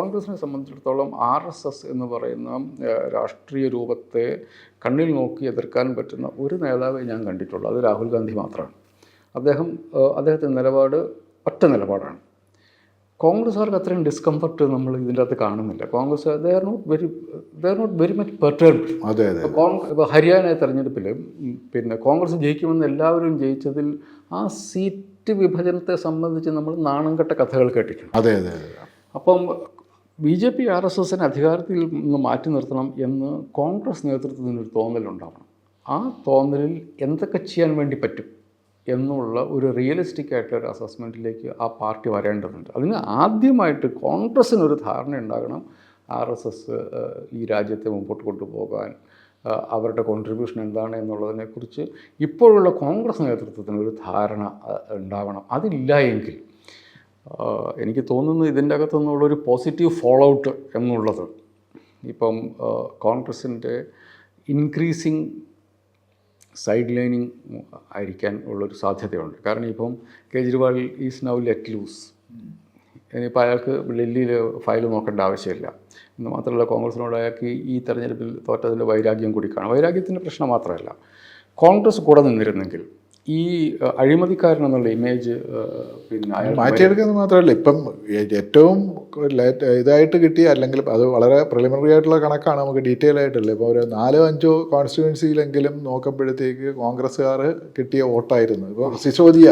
കോൺഗ്രസിനെ സംബന്ധിച്ചിടത്തോളം R S S എന്ന് പറയുന്ന രാഷ്ട്രീയ രൂപത്തെ കണ്ണിൽ നോക്കി എതിർക്കാൻ പറ്റുന്ന ഒരു നേതാവെ ഞാൻ കണ്ടിട്ടുള്ളൂ. അത് രാഹുൽ ഗാന്ധി മാത്രമാണ്. അദ്ദേഹം അദ്ദേഹത്തിന്റെ നിലപാട് ഒറ്റ നിലപാടാണ്. കോൺഗ്രസ്സുകാർക്ക് അത്രയും ഡിസ്കംഫർട്ട് നമ്മൾ ഇതിന്റെ അകത്ത് കാണുന്നില്ല. Congress they are not very they are not very much perturbed അതെ അതെ. കോൺഗ്രസ് ഇപ്പോൾ ഹരിയാന തെരഞ്ഞെടുപ്പിൽ പിന്നെ കോൺഗ്രസ് ജയിക്കുമെന്ന് എല്ലാവരും ജയിച്ചതിൽ ആ സീറ്റ് വിഭജനത്തെ സംബന്ധിച്ച് നമ്മൾ നാണം കെട്ട കഥകൾ കേട്ടിട്ടുണ്ട്. അതെ അതെ അതെ. അപ്പം B J P R S എസിനെ അധികാരത്തിൽ നിന്ന് മാറ്റി നിർത്തണം എന്ന് കോൺഗ്രസ് നേതൃത്വത്തിന് ഒരു തോന്നലുണ്ടാവണം. ആ തോന്നലിൽ എന്തൊക്കെ ചെയ്യാൻ വേണ്ടി പറ്റും എന്നുള്ള ഒരു റിയലിസ്റ്റിക് ആയിട്ടുള്ള ഒരു അസസ്മെന്റിലേക്ക് ആ പാർട്ടി വരേണ്ടതുണ്ട്. അതിന് ആദ്യമായിട്ട് കോൺഗ്രസ്സിനൊരു ധാരണ ഉണ്ടാകണം. ആർ എസ് എസ് ഈ രാജ്യത്തെ മുമ്പോട്ട് കൊണ്ടുപോകാൻ അവരുടെ കോൺട്രിബ്യൂഷൻ എന്താണ് എന്നുള്ളതിനെക്കുറിച്ച് ഇപ്പോഴുള്ള കോൺഗ്രസ് നേതൃത്വത്തിന് ഒരു ധാരണ ഉണ്ടാവണം. അതില്ല എങ്കിൽ എനിക്ക് തോന്നുന്നു ഇതിന്റെ അകത്തുനിന്നുള്ളൊരു പോസിറ്റീവ് ഫോളോ ഔട്ട് എന്നുള്ളത്. ഇപ്പം കോൺഗ്രസിന്റെ ഇൻക്രീസിങ് സൈഡ് ലൈനിങ് ആയിരിക്കാൻ ഉള്ളൊരു സാധ്യതയുണ്ട്. കാരണം ഇപ്പം Kejriwal is now let loose ഇനിയിപ്പോൾ അയാൾക്ക് ഡൽഹിയിൽ ഫയൽ നോക്കേണ്ട ആവശ്യമില്ല. എന്ന് മാത്രമല്ല കോൺഗ്രസിനോട് അയാൾക്ക് ഈ തെരഞ്ഞെടുപ്പിൽ തോറ്റതിന്റെ വൈരാഗ്യം കൂടി കാണും. വൈരാഗ്യത്തിന്റെ പ്രശ്നം മാത്രമല്ല കോൺഗ്രസ് കൂടെ നിന്നിരുന്നെങ്കിൽ ഈ അഴിമതിക്കാരൻ എന്നുള്ള ഇമേജ് പിന്നെ മാറ്റിയെടുക്കുന്നത് മാത്രമല്ല. ഇപ്പം ഏറ്റവും ലേറ്റ് ഇതായിട്ട് കിട്ടിയ അല്ലെങ്കിൽ അത് വളരെ പ്രിലിമിനറി ആയിട്ടുള്ള കണക്കാണ് നമുക്ക് ഡീറ്റെയിൽ ആയിട്ടുള്ളത് ഇപ്പോൾ ഒരു നാലോ അഞ്ചോ കോൺസ്റ്റിറ്റ്യുവൻസിയിലെങ്കിലും നോക്കുമ്പോഴത്തേക്ക് കോൺഗ്രസ്സുകാർ കിട്ടിയ വോട്ടായിരുന്നു. ഇപ്പോൾ സിസോദിയ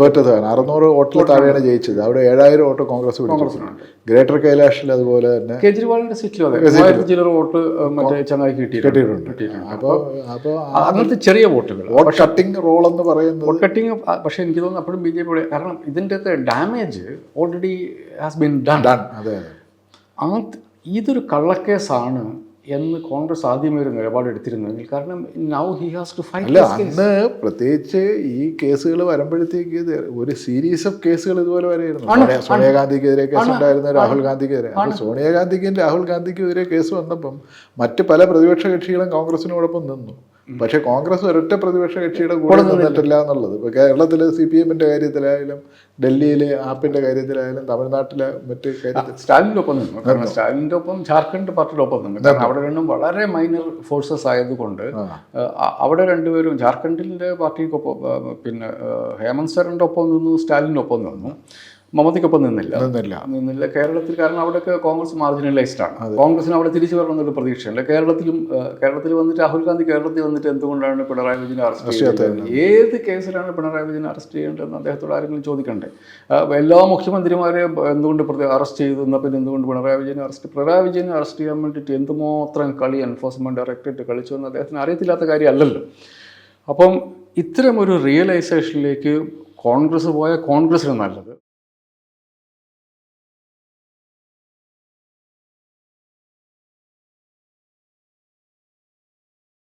തോറ്റതാണ്. അറുന്നൂറ് വോട്ടിൽ താഴെയാണ് ജയിച്ചത്. അവിടെ ഏഴായിരം വോട്ട് കോൺഗ്രസ് പിടിച്ചു. ഗ്രേറ്റർ കൈലാഷിൽ അതുപോലെ തന്നെ കേജ്രിവാളിന്റെ സീറ്റിലും അതെ. വോട്ട് അഹ്, മറ്റേ ചങ്ങായി കിട്ടിയിട്ടുണ്ട്. അപ്പോൾ അപ്പോൾ അങ്ങനത്തെ ചെറിയ വോട്ടുകൾ. വോട്ട് കട്ടിംഗ് റോൾ എന്ന് പറയുന്നത് വോട്ട് കട്ടിംഗ് പക്ഷേ എനിക്ക് തോന്നുന്നു അപ്പോഴും ബി ജെ പിയുടെ കാരണം damage already has been done done അതെ ആ ഇതൊരു കള്ളക്കേസാണ് എന്ന് കോൺഗ്രസ് ആദ്യമേ ഒരു നിലപാട് എടുത്തിരുന്നെങ്കിൽ കാരണം നൗ ഹി ഹാസ് ടു അല്ല ഫൈറ്റ് അന്ന് പ്രത്യേകിച്ച് ഈ കേസുകൾ വരുമ്പോഴത്തേക്ക് ഒരു സീരീസ് ഓഫ് കേസുകൾ ഇതുപോലെ വരെയായിരുന്നു. സോണിയ- സോണിയാഗാന്ധിക്കെതിരെ കേസ് ഉണ്ടായിരുന്ന രാഹുൽ ഗാന്ധിക്കെതിരെ. അപ്പോൾ സോണിയാഗാന്ധിക്കും രാഹുൽ ഗാന്ധിക്കെതിരെ കേസ് വന്നപ്പം മറ്റ് പല പ്രതിപക്ഷ കക്ഷികളും കോൺഗ്രസിനോടൊപ്പം നിന്നു. പക്ഷേ കോൺഗ്രസ് ഒരൊറ്റ പ്രതിപക്ഷ കക്ഷിയുടെ കൂടെ നിന്നിട്ടില്ല എന്നുള്ളത്. ഇപ്പോൾ കേരളത്തിൽ സി പി എമ്മിന്റെ കാര്യത്തിലായാലും ഡൽഹിയിലെ ആപ്പിന്റെ കാര്യത്തിലായാലും തമിഴ്നാട്ടിലെ മറ്റ് സ്റ്റാലിന്റെ സ്റ്റാലിന്റെ ഒപ്പം നിന്നു. കാരണം സ്റ്റാലിന്റെ ഒപ്പം ജാർഖണ്ഡ് പാർട്ടിയുടെ ഒപ്പം നിന്നു. കാരണം അവിടെ രണ്ടും വളരെ മൈനർ ഫോഴ്സസ് ആയതുകൊണ്ട് അവിടെ രണ്ടുപേരും ജാർഖണ്ഡിന്റെ പാർട്ടിക്കൊപ്പം പിന്നെ ഹേമന്ത് സരന്റെ ഒപ്പം നിന്നു സ്റ്റാലിനൊപ്പം നിന്നു. മമതയ്ക്കൊപ്പം നിന്നില്ല. നിന്നില്ല. നിന്നില്ല. കേരളത്തിൽ കാരണം അവിടെയൊക്കെ കോൺഗ്രസ് മാർജിനലൈസ്ഡ് ആണ്. കോൺഗ്രസിന് അവിടെ തിരിച്ചു വരണമെന്നൊരു പ്രതീക്ഷയില്ല. കേരളത്തിലും കേരളത്തിൽ വന്നിട്ട് രാഹുൽ ഗാന്ധി കേരളത്തിൽ വന്നിട്ട് എന്തുകൊണ്ടാണ് പിണറായി വിജയനെ അറസ്റ്റ് ചെയ്തത് ഏത് കേസിലാണ് പിണറായി വിജയനെ അറസ്റ്റ് ചെയ്യേണ്ടതെന്ന് അദ്ദേഹത്തോട് ആരെങ്കിലും ചോദിക്കണ്ടേ? എല്ലാ മുഖ്യമന്ത്രിമാരെയും എന്തുകൊണ്ട് പ്രതി- അറസ്റ്റ് ചെയ്തു എന്നാൽ പിന്നെ എന്തുകൊണ്ട് പിണറായി വിജയനെ അറസ്റ്റ് പിണറായി വിജയനെ അറസ്റ്റ് ചെയ്യാൻ വേണ്ടിയിട്ട് എന്തുമാത്രം കളി എൻഫോഴ്സ്മെന്റ് ഡയറക്ടറേറ്റ് കളിച്ചു എന്ന് അദ്ദേഹത്തിന് അറിയത്തില്ലാത്ത കാര്യമല്ലല്ലോ. അപ്പം ഇത്തരം ഒരു റിയലൈസേഷനിലേക്ക് കോൺഗ്രസ് പോയ കോൺഗ്രസിന് നല്ലത്.